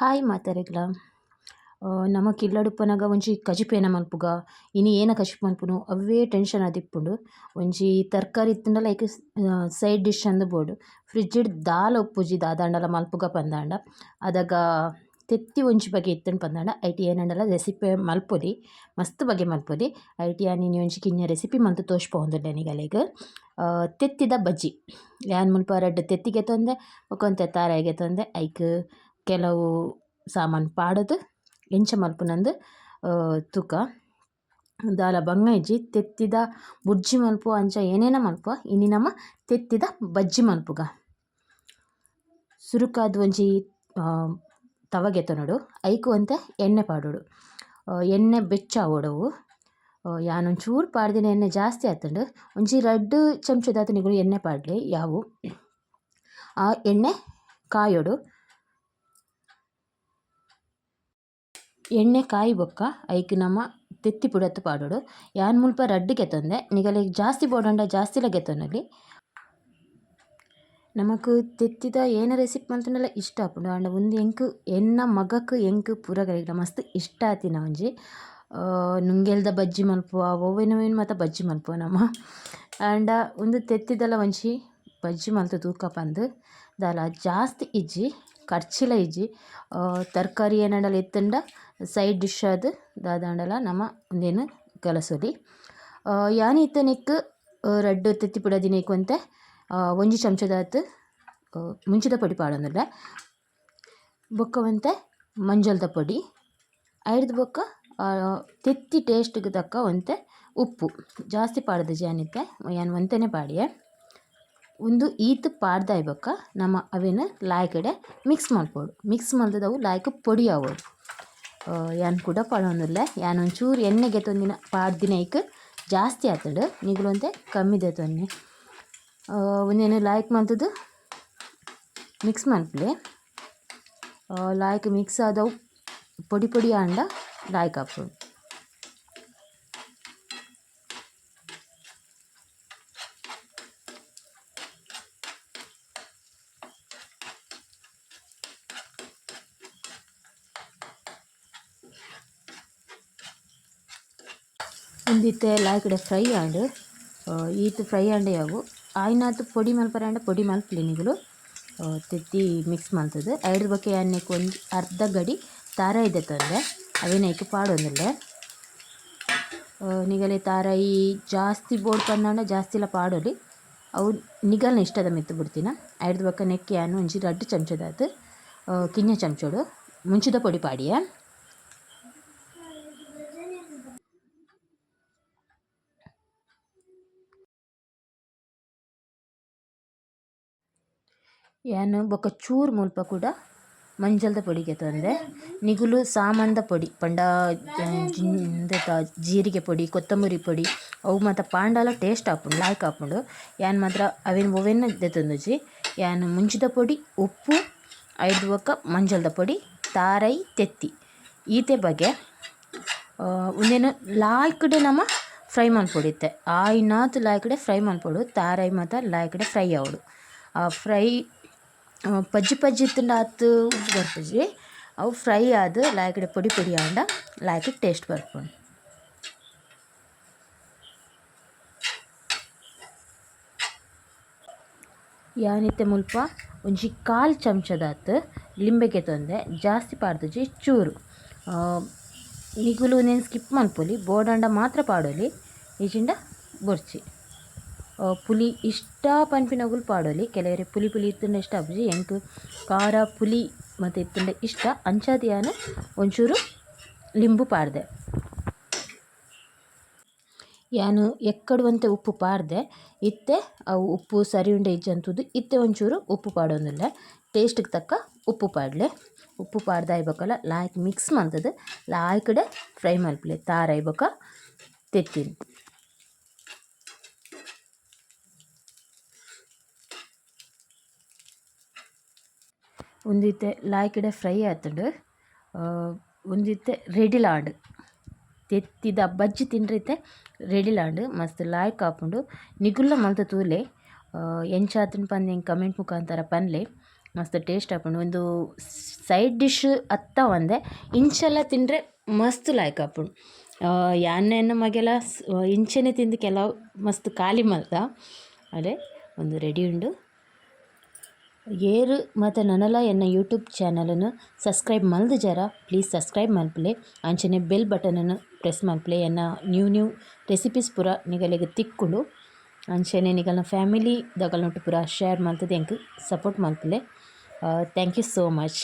Hi ಮಾತಾರೆಗ್ಲ. ನಮ್ಮ ಕಿಲ್ಲಡುಪ್ಪನಾಗ ಒಂಜಿ ಕಜಿಪೇನ ಮಲ್ಪುಗ. ಇನಿ ಏನ ಕಜಿಪ್ ಮಲ್ಪುನು ಅವೇ ಟೆನ್ಷನ್ ಅದಿಪ್ಪುಂಡು ಒಂಜಿ ತರಕಾರಿ ಇತ್ತುಂಡಲ ಲೈಕ್ ಸೈಡ್ ಡಿಶ್ ಅಂದ ಬೋಡು. ಫ್ರಿಡ್ಜ್ಡ್ ದಾಲ ಉಪ್ಪುಜಿ ದಾದಾಂಡಲ ಮಲ್ಪುಗ ಪಂದಾಂಡ. ಅದಾಗ ತೆತ್ತಿ ಒಂಜಿ ಬಗೆ ಇತ್ತುಂಡು ಪಂದಾಂಡ. ಐಟಿ ಏನಂಡಲ ರೆಸಿಪಿ ಮಲ್ಪೊಲಿ, ಮಸ್ತ್ ಬಗೆ ಐಟಿ ಆ ನೀನು ಒಂಜಿ ಕಿನ್ಯ ರೆಸಿಪಿ ಮಂತ್ ತೋಜ್ಪಾವೊಂದುಲ್ಲೆ ನಿಗಲೆಗ್. ತೆತ್ತಿದ ಬಜ್ಜಿ. ಯಾನ್ ಮುಲ್ಪ? ರಡ್ಡ್ ತೆತ್ತಿಗೆ ತೊಂದೆ, ಒಕ್ಕೊಂದು ತಾರಾಯಿಗೆ ತಂದೆ, ಐಕ್ ಕೆಲವು ಸಾಮಾನ್ ಪಾಡದು, ಎಂಚ ಮಲ್ಪುನಂದ್ ತುಕ. ದಾಲ ಬಂಗೈಜಿ ತೆತ್ತಿದ ಬುರ್ಜಿ ಮಲ್ಪು, ಅಂಚ ಏನೇನ ಮಲ್ಪುವ, ಇನಿ ನಮ ತೆತ್ತಿದ ಬಜ್ಜಿ ಮಲ್ಪುಗ. ಸುರುಕಾದ್ ಒಂಜಿ ತವಗೆ ತೊನೊಡು ಐಕ್ ಅಂತ ಎಣ್ಣೆ ಪಾಡೋಡು. ಎಣ್ಣೆ ಬೆಚ್ಚ ಓಡವು. ಯಾನೊಂಚೂರು ಪಾಡ್ದಿನ, ಎಣ್ಣೆ ಜಾಸ್ತಿ ಆತಂಡು ಒಂಜಿ ರಡ್ಡ್ ಚಮಚದಾತನಿಗಳು ಎಣ್ಣೆ ಪಾಡ್ಲೆ, ಯಾವು. ಆ ಎಣ್ಣೆ ಕಾಯೊಡು. ಎಣ್ಣೆ ಕಾಯಿ ಬೊಕ್ಕ, ಐಕ್ ನಮ ತೆತ್ತಿ ಪುಡತ್ ಪಾಡೋಡು. ಯಾನ್ ಮುಲ್ಪ ರಡ್ಡ್ ಗೆತ್ತೊಂದೆ ನಿಗಲೆಗ್ ಜಾಸ್ತಿ ಬೋಡಂಡ ಜಾಸ್ತಿಲ ಕೆತ್ತೊನಲಿ ನಮಕ್ ತೆತ್ತಿದ ಏನ ರೆಸಿಪಿ ಮಲ್ತುಂಡಲ ಇಷ್ಟ ಆಪುಂಡು ಆಂಡ ಒಂದು ಎಂಕ್ ಎನ್ನ ಮಗಕ್ ಎಂಕ್ ಪೂರ ಕರೆಕ್ಟ್ ಮಸ್ತ್ ಇಷ್ಟ ಆತಿನ ಒಂಜಿ ನುಂಗೆಲ್ದ ಬಜ್ಜಿ ಮಲ್ಪುವ ಒವ್ವೆನ್ ಒವ್ವೆನ್ ಮಾತ ಬಜ್ಜಿ ಮಲ್ಪುವ ನಮ್ಮ ಆಂಡ ಒಂದು ತೆತ್ತಿದಲ ಒಂಜಿ ಬಜ್ಜಿ ಮಲ್ತು ತೂಕ ಪಂದ್. ದಾಲ ಜಾಸ್ತಿ ಇಜ್ಜಿ. ಖರ್ಚಿಲ ಇಜ್ಜಿ. ತರಕಾರಿ ಏನಂಡಲ ಎತ್ತುಂಡ ಸೈಡ್ ಡಿಶ್ ಆದ್ ದಾದಾಂಡಲ ನಮ ಒಂದೇನು ಕೆಲಸೊಲಿ. ಯಾನಿ ಇತ್ತೆ ನೆಕ್ಕ್ ರಡ್ಡ್ ತೆತ್ತಿ ಪುಡದಿನೈಕ್ ಒಂತೆ ಒಂಜಿ ಚಮಚದಾತ್ ಮುಂಚಿದ ಪೊಡಿ ಪಾಡೊಂದುಲ್ಲೆ ಬೊಕ್ಕ ಒಂತೆ ಮಂಜಲ್ದ ಪೊಡಿ, ಐಡ್ದು ಬೊಕ್ಕ ತೆತ್ತಿ ಟೇಸ್ಟ್ಗೆ ತಕ್ಕ ಒಂತೆ ಉಪ್ಪು. ಜಾಸ್ತಿ ಪಾಡ್ದ್ ಜಾನಿತ್ತೆ ಯಾನ್ ಒಂತೆನೆ ಪಾಡಿಯೆ. ಉಂದು ಈತ್ ಪಾಡ್ದಾಯ್ ನಮ್ಮ ನಮ ಅವೆನ್ ಲಾಯ್ಕಡೆ ಮಿಕ್ಸ್ ಮಲ್ಪೊಡು ಮಿಕ್ಸ್ ಮಲ್ತುದ ಲಾಯ್ಕ್ ಪೊಡಿ ಆವೊಡು ಯಾನ್ ಕೂಡ ಪಾಡೊಂದುಲ್ಲೆ ಯಾನ್ ಒಂಚೂರು ಎಣ್ಣೆ ಪಾಡ್ದಿನ ಈಕ ಜಾಸ್ತಿ ಆತಡು ನಿಗುಲೊಂದೆ ಕಮ್ಮಿದೆ ಕಮ್ಮಿ ದೆತೊನ್ನಿ ಒಂದೇನು ಲಾಯ್ಕ್ ಮಲ್ತುದು ಮಿಕ್ಸ್ ಮನ್ಪುಲೆ ಲಾಯ್ಕ್ ಮಿಕ್ಸ್ ಆದವು ಪೊಡಿ ಪೊಡಿ ಆಂಡ ಲಾಯ್ಕ್ ಆಪುಂಡು ಉಂದಿತ್ತೆ ಲಾಯ್ಕಡೆ ಫ್ರೈ ಆಂಡ್ ಈತ್ ಫ್ರೈ ಆಂಡ ಯಾವು. ಆಯ್ನಾತ್ ಪೊಡಿ ಮಲ್ಪರೆ ಪೊಡಿ ಮಾಲ್ ನಿಕುಲು ತೆತ್ತಿ ಮಿಕ್ಸ್ ಮಾಡ್ತದೆ. ಐಡ್ರ ಬೊಕ ಯಾನ್ನೆಕ್ ಒಂಜಿ ಅರ್ಧ ಗಡಿ ತಾರ ಇದೆ ತಂದೆ. ಐಕ್ ಪಾಡೊಂದುಲ್ಲೆ ನಿಗಲೆ ತಾರಾಯಿ ಜಾಸ್ತಿ ಬೋಡು ಪಂದಾಂಡ ಜಾಸ್ತಿಲ ಪಾಡೋಲಿ. ಅವು ನಿಗಲ್ನ ಇಷ್ಟದ ಮಿತ್ತ್ ಬಿಡ್ತೀನ. ಐರ್ದ್ ಬೊಕ ನೆಕ್ಕೆ ಅನ್ನು ಒಂಜಿ ರಡ್ಡ್ ಚಮಚದಾತ್. ಕಿನ್ನ ಚಮಚೋಡು. ಮುಂಚಿದ ಪೊಡಿ ಪಾಡಿಯೆ. ಯಾನ್ ಬೊಕ ಚೂರು ಮುಲ್ಪ ಕೂಡ ಮಂಜಲ್ದ ಪೊಡಿ ಕೆತ್ತೊಂದೆ ನಿಗುಲು ಸಾಮಾನ್ದ ಪೊಡಿ, ಪಂಡ ಜೀರಿಗೆ ಪೊಡಿ, ಕೊತ್ತಂಬರಿ ಪೊಡಿ, ಅವು ಮಾತ ಪಾಂಡಲ ಟೇಸ್ಟ್ ಆಪುಂಡು ಲಾಯ್ಕ್ ಆಪುಂಡು ಯಾನ್ ಮಾತ್ರ ಅವೆನ್ ಒವ್ವೆನ್ ದೆತೊಂದುಜಿ ಯಾನ್ ಮುಂಚಿದ ಪೊಡಿ, ಉಪ್ಪು, ಐದು ಬೊಕ ಮಂಜಲ್ದ ಪೊಡಿ, ತಾರೈ, ತೆತ್ತಿ. ಈತೆ ಬಗೆ ಉಂದೆನ್ ಲಾಯ್ಕಡೆ ನಮ ಫ್ರೈ ಮಲ್ಪೊಡಿತ್ತೆ ಆಯ್ನಾತ್ ಲಾಯ್ಕಡೆ ಫ್ರೈ ಮಲ್ಪೊಡು ತಾರೈ ಮಾತ ಲಾಯ್ಕಡೆ ಫ್ರೈ ಆವೊಡು. ಆ ಫ್ರೈ ಪಜ್ಜಿ ಪಜ್ಜಿ ಉಪ್ಪು ಬರ್ಪುಜಿ ಅವು ಫ್ರೈ ಆದ ಲಾಯ್ಕಡೆ ಪುಡಿ ಪುಡಿ ಆಂಡ ಲಾಯ್ಕ್ ಟೇಸ್ಟ್ ಬರ್ಪುಂಡು ಯಾನಿತ್ತೆ ಮುಲ್ಪ? ಒಂಜಿ ಕಾಲು ಚಮಚದಾತು ಲಿಂಬೆಗೆ ತೊಂದೆ, ಜಾಸ್ತಿ ಪಾಡ್ದುಜಿ ಚೂರು. ನಿಗುಲು ನೀನು ಸ್ಕಿಪ್ ಮಲ್ಪೊಲಿ ಬೋಡಾಂಡ ಮಾತ್ರ ಪಾಡೋಲಿ, ಈಜಿಂಡ ಬೊರ್ಚಿ. ಪುಲಿ ಇಷ್ಟ ಪನ್ಪಿನಗುಲು ಪಾಡೊಲಿ. ಕೆಲವರು ಪುಲಿ ಪುಲಿ ಇತ್ತು ಇಷ್ಟ ಅಬ್ಜಿ ಎಂಕ್ ಖಾರ ಪುಲಿ ಮತ್ತು ಇತ್ತುಂಡ ಇಷ್ಟ. ಅಂಚಾದಿಯಾನ ಒಂಚೂರು ಲಿಂಬು ಪಾಡ್ದೆ. ಯಾನು ಎಕ್ಕಡುವಂತೆ ಉಪ್ಪು ಪಾಡ್ದೆ. ಇತ್ತೆ ಅವು ಉಪ್ಪು ಸರಿ ಉಂಡೆ ಇಜ್ಜಂತುದು, ಇತ್ತೆ ಒಂಚೂರು ಉಪ್ಪು ಪಾಡೋದಿಲ್ಲ ಟೇಸ್ಟ್ಗೆ ತಕ್ಕ ಉಪ್ಪು ಪಾಡ್ಲೆ. ಉಪ್ಪು ಪಾಡ್ದ ಬೊಕಲ ಲಾಯ್ಕ್ ಮಿಕ್ಸ್ ಮಾಡ್ತದೆ ಲಾಯ್ಕಡೆ ಫ್ರೈ ಮಲ್ಪುಲೆ ತಾರ ಬೊಕ ತೆತ್ತಿನ್. ಉಂದಿತ್ತೆ ಲಾಯ್ಕಿಡೆ ಫ್ರೈ ಆತುಂಡು ರೆಡಿ ರೆಡಿಲಾಂಡ್ ತೆತ್ತಿದ ಬಜ್ಜಿ ತಿಂಡ್ರೆ ರೆಡಿಲಾಂಡ್ ಮಸ್ತ್ ಲಾಯ್ಕ್ ಆಪುಂಡು ನಿಗುಲ್ಲ ಮಲ್ತ ತೂಲೆ ಎಂಚಾತುಂಡು ಪಂದ್ ಎಂಕ್ ಕಮೆಂಟ್ ಮುಖಾಂತರ ಪನ್ಲೆ, ಮಸ್ತ್ ಟೇಸ್ಟ್ ಆಪುಂಡು. ಒಂದು ಸೈಡ್ ಡಿಶ್ ಅತ್ತ ಒಂದೆ, ಇಂಚೆಲ್ಲ ತಿಂದರೆ ಮಸ್ತ್ ಲಾಯ್ಕ್ ಆಪುಂಡು ಯಾನ್ನೆನ ಮಗೆಲ ಇಂಚೆನೆ ತಿಂದು ಕೆಲವು ಮಸ್ತ್ ಖಾಲಿ ಮಲ್ತ ಅದೇ ಒಂದು ರೆಡಿ ಉಂಡು. ಏರು ಮತ್ತು ನನಲ ಎನ್ನ ಯೂಟ್ಯೂಬ್ ಚಾನಲನ್ನು ಸಬ್ಸ್ಕ್ರೈಬ್ ಮಲ್ದು ಜರ, ಪ್ಲೀಸ್ ಸಬ್ಸ್ಕ್ರೈಬ್ ಮಲ್ಪಲೆ. ಅಂಚನೆ ಬೆಲ್ ಬಟನನ್ನು ಪ್ರೆಸ್ ಮಲ್ಪಲೆ. ಎನ್ನ ನ್ಯೂ ನ್ಯೂ ರೆಸಿಪೀಸ್ ಪೂರ ನಿಗಲಿಗೆ ತಿಕ್ಕುಂಡು. ಅಂಚನೆ ನಿಗಲ್ನ ಫ್ಯಾಮಿಲಿ ದಗಲ್ನೊಟ್ಟು ಪೂರ ಶೇರ್ ಮಲ್ತದೆ, ಎಂಕ್ support ಮಲ್ಪಲೆ. Thank you so much